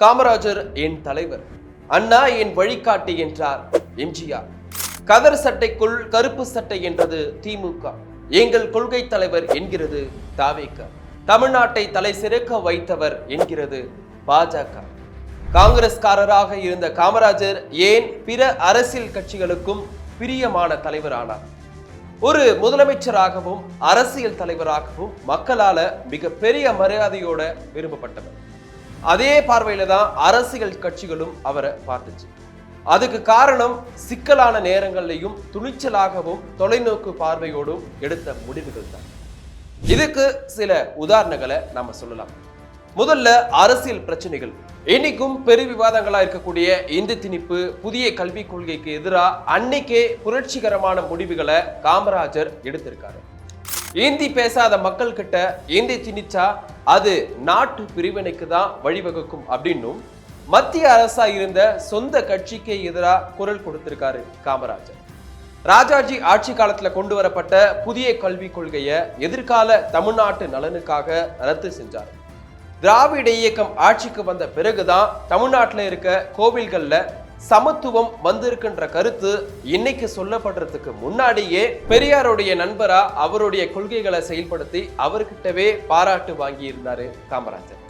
காமராஜர் என் தலைவர். அண்ணா என் வழிகாட்டி என்றார் எம்ஜிஆர். கதர் சட்டைக்குள் கருப்பு சட்டை என்றது திமுக. எங்கள் கொள்கை தலைவர் என்கிறது தாவேக. தமிழ்நாட்டை தலை சிறக்க வைத்தவர் என்கிறது பாஜக. காங்கிரஸ்காரராக இருந்த காமராஜர் ஏன் பிற அரசியல் கட்சிகளுக்கும் பிரியமான தலைவரானார். ஒரு முதலமைச்சராகவும் அரசியல் தலைவராகவும் மக்களால மிக பெரிய மரியாதையோட விரும்பப்பட்டவர். அதே பார்வையில தான் அரசியல் கட்சிகளும் அவரை பார்த்துச்சு. அதுக்கு காரணம் சிக்கலான நேரங்கள்லையும் துணிச்சலாகவும் தொலைநோக்கு பார்வையோடும் எடுத்த முடிவுகள் தான். இதுக்கு சில உதாரணங்களை நம்ம சொல்லலாம். முதல்ல அரசியல் பிரச்சனைகள். இன்னைக்கும் பெரு விவாதங்களா இருக்கக்கூடிய இந்து திணிப்பு புதிய கல்விக் கொள்கைக்கு எதிராக அன்னைக்கே புரட்சிகரமான முடிவுகளை காமராஜர் எடுத்திருக்காரு. இந்தி பேசாத மக்கள் கிட்ட இந்தி திணிச்சா அது நாட்டு பிரிவினைக்கு தான் வழிவகுக்கும் அப்படின்னும் மத்திய அரசா இருந்த சொந்த கட்சிக்கு எதிராக குரல் கொடுத்திருக்காரு காமராஜர். ராஜாஜி ஆட்சி காலத்துல கொண்டு வரப்பட்ட புதிய கல்விக் கொள்கையை எதிர்கால தமிழ்நாட்டு நலனுக்காக ரத்து செஞ்சார். திராவிட இயக்கம் ஆட்சிக்கு வந்த பிறகுதான் தமிழ்நாட்டில் இருக்க கோவில்களில் சமத்துவம் வந்திருக்கின்ற கருத்து இன்னைக்கு சொல்லப்படுறதுக்கு முன்னாடியே பெரியாருடைய நண்பரா அவருடைய கொள்கைகளை செயல்படுத்தி அவர்கிட்டவே பாராட்டு வாங்கி இருந்தாரு காமராஜர்.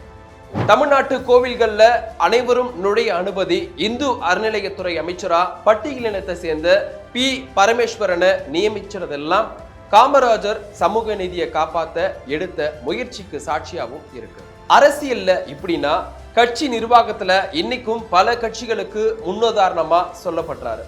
தமிழ்நாட்டு கோவில்கள்ல அனைவரும் நுழைய அனுமதி இந்து அறநிலையத்துறை அமைச்சரா பட்டியலினத்தை சேர்ந்த பி. பரமேஸ்வரனை நியமிச்சதெல்லாம் காமராஜர் சமூக நீதியை காப்பாற்ற எடுத்த முயற்சிக்கு சாட்சியாகவும் இருக்கு. அரசியல்ல இப்படின்னா கட்சி நிர்வாகத்துல இன்னைக்கும் பல கட்சிகளுக்கு முன்னுதாரணமா சொல்லப்படுறாரு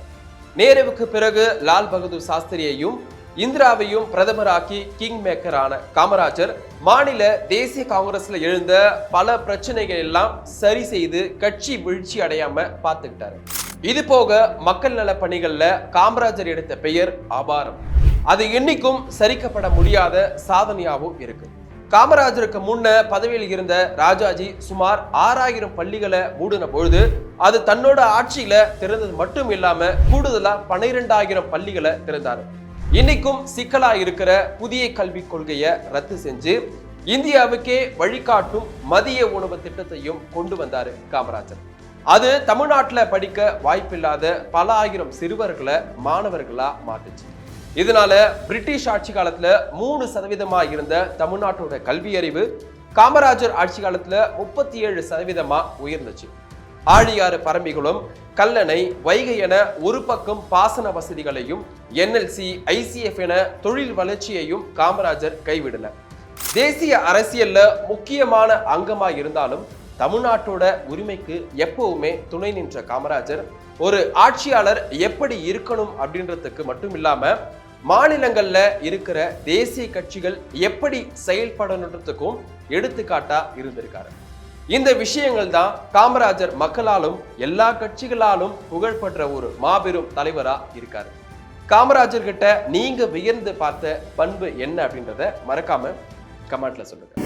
நேருவுக்கு பிறகு லால் பகதூர் சாஸ்திரியையும் இந்திராவையும் பிரதமராக்கி கிங் மேக்கரான காமராஜர் மாநில தேசிய காங்கிரஸ்ல எழுந்த பல பிரச்சனைகள் எல்லாம் சரி செய்து கட்சி வீழ்ச்சி அடையாம பார்த்துக்கிட்டாரு. இது போக மக்கள் நல பணிகள்ல காமராஜர் எடுத்த பெயர் அபாரம். அது இன்னைக்கும் சரிக்கப்பட முடியாத சாதனையாகவும் இருக்கு. காமராஜருக்கு முன்ன பதவியில் இருந்த ராஜாஜி சுமார் ஆறாயிரம் பள்ளிகளை மூடின பொழுது அது தன்னோட ஆட்சியில திறந்தது மட்டும் இல்லாம கூடுதலா பன்னிரெண்டாயிரம் பள்ளிகளை திறந்தாரு. இன்னைக்கும் சிக்கலா இருக்கிற புதிய கல்விக் கொள்கையை ரத்து செஞ்சு இந்தியாவுக்கே வழிகாட்டும் மதிய உணவு திட்டத்தையும் கொண்டு வந்தாரு காமராஜர். அது தமிழ்நாட்டில் படிக்க வாய்ப்பில்லாத பல ஆயிரம் சிறுவர்களை மாணவர்களா மாத்துச்சு. இதனால பிரிட்டிஷ் ஆட்சி காலத்துல மூணு சதவீதமா இருந்த தமிழ்நாட்டோட கல்வி அறிவு காமராஜர் ஆட்சி காலத்துல முப்பத்தி ஏழு சதவீதமா உயர்ந்துச்சு. ஆழியாறு பரம்பிகளும் கல்லணை வைகை என ஒரு பக்கம் பாசன வசதிகளையும் என்எல்சி ஐசிஎஃப் என தொழில் வளர்ச்சியையும் காமராஜர் கைவிடல. தேசிய அரசியல்ல முக்கியமான அங்கமா இருந்தாலும் தமிழ்நாட்டோட உரிமைக்கு எப்பவுமே துணை நின்ற காமராஜர் ஒரு ஆட்சியாளர் எப்படி இருக்கணும் அப்படின்றதுக்கு மட்டும் இல்லாம மாநிலங்கள்ல இருக்கிற தேசிய கட்சிகள் எப்படி செயல்படணுன்றதுக்கும் எடுத்துக்காட்டா இருந்திருக்காரு. இந்த விஷயங்கள் தான் காமராஜர் மக்களாலும் எல்லா கட்சிகளாலும் புகழ்பெற்ற ஒரு மாபெரும் தலைவரா இருக்காரு. காமராஜர் கிட்ட நீங்க வியந்து பார்த்த பண்பு என்ன அப்படின்றத மறக்காம கமெண்ட்ல சொல்லுங்க.